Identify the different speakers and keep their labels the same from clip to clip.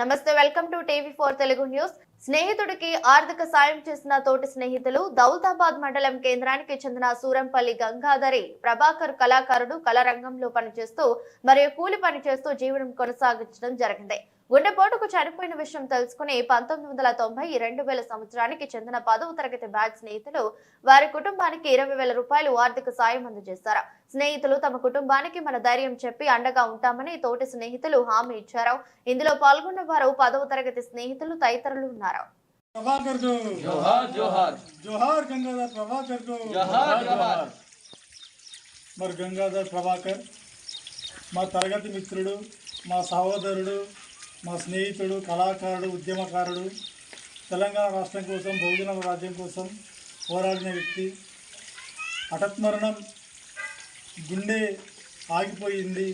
Speaker 1: నమస్తే welcome to TV four Telugu news. స్నేహితుడికి ఆర్థిక సాయం చేసిన తోటి స్నేహితులు దౌలతాబాద్ మండలం కేంద్రానికి చెందిన సూరంపల్లి గంగాధరి ప్రభాకర్ కళాకారుడు కళారంగంలో పనిచేస్తూ మరియు కూలి పని చేస్తూ జీవనం కొనసాగించడం జరిగింది. గుండెపోటుకు చనిపోయిన విషయం తెలుసుకుని పంతొమ్మిది వందల తొంభై రెండు వేల సంవత్సరానికి చెందిన పదవ తరగతి బ్యాచ్ స్నేహితులు వారి కుటుంబానికి ఇరవై వేల రూపాయలు ఆర్థిక సాయం అందజేశారు. స్నేహితులు తమ కుటుంబానికి మన ధైర్యం చెప్పి అండగా ఉంటామని తోటి స్నేహితులు హామీ ఇచ్చారు. ఇందులో పాల్గొన్న వారు పదవ తరగతి స్నేహితులు తదితరులు ఉన్నారు.
Speaker 2: ప్రభాకర్కు
Speaker 3: జోహార్ జోహార్.
Speaker 2: జోహార్ గంగాధర్ ప్రభాకర్కు
Speaker 3: జోహార్ జోహార్.
Speaker 2: మరి గంగాధర్ ప్రభాకర్ మా తరగతి మిత్రుడు మా సహోదరుడు మా స్నేహితుడు కళాకారుడు ఉద్యమకారుడు తెలంగాణ రాష్ట్రం కోసం బహుజన రాజ్యం కోసం పోరాడిన వ్యక్తి. హఠత్మరణం గుండె ఆగిపోయింది.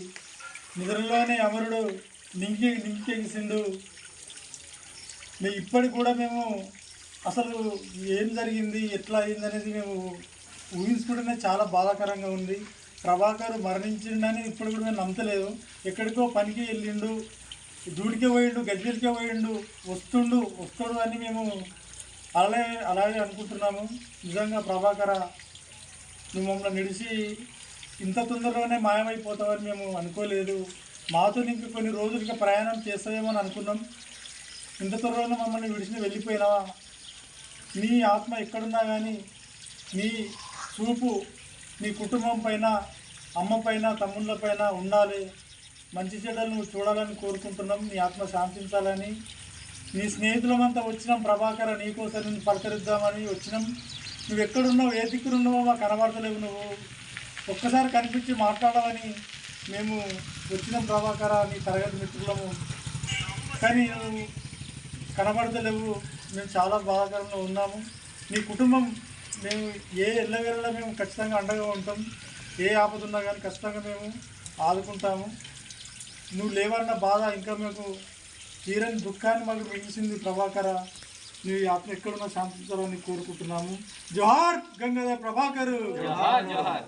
Speaker 2: నిద్రలోనే అమరుడు నింకి నింకెగిసిండు మీ ఇప్పటికి కూడా మేము అసలు ఏం జరిగింది ఎట్లా అయింది అనేది మేము ఊహించుకుంటేనే చాలా బాధాకరంగా ఉంది. ప్రభాకర్ మరణించిండని ఇప్పుడు కూడా మేము నమ్మతలేదు. ఎక్కడికో పనికి వెళ్ళిండు. దూడికే పోయిండు గజ్జలకే పోయిండు వస్తుండు వస్తాడు అని మేము అలాగే అలాగే అనుకుంటున్నాము. నిజంగా ప్రభాకర నువ్వు మమ్మల్ని నిడిచి ఇంత తొందరలోనే మాయమైపోతావని మేము అనుకోలేదు. మాతో ఇంక కొన్ని రోజులు ఇంకా ప్రయాణం చేస్తావేమో అని అనుకున్నాం. ఇంత త్వరలోనే మమ్మల్ని విడిచి వెళ్ళిపోయినావా? నీ ఆత్మ ఎక్కడున్నా కానీ నీ చూపు నీ కుటుంబం పైన అమ్మ పైన తమ్ముళ్ళ పైన ఉండాలి. మంచి చెడ్డలు నువ్వు చూడాలని కోరుకుంటున్నాం. నీ ఆత్మ శాంతించాలని. నీ స్నేహితులమంతా వచ్చినాం. ప్రభాకర నీకోసం నేను పలకరిద్దామని వచ్చినాం. నువ్వు ఎక్కడున్నావు? ఏ దిక్కునున్నావో మాకు కనబడతలేవు నువ్వు. ఒక్కసారి కనిపించి మాట్లాడమని మేము వచ్చినాం ప్రభాకర. నీ తరగతి మిత్రులము. కానీ నువ్వు కనబడతలేవు. మేము చాలా బాధాకరంలో ఉన్నాము. నీ కుటుంబం మేము ఏ ఎల్లవేళలా మేము ఖచ్చితంగా అండగా ఉంటాం. ఏ ఆపదున్నా కానీ ఖచ్చితంగా మేము ఆదుకుంటాము. నువ్వు లేవన్న బాధ ఇంకా మీకు తీరని దుఃఖాన్ని మాకు మిగిలిసింది ప్రభాకర. నీ ఆత్మ ఎక్కడున్నా శాంతించాలని కోరుకుంటున్నాము. జోహార్ గంగాధర్ ప్రభాకర్!
Speaker 3: జోహార్ జోహార్.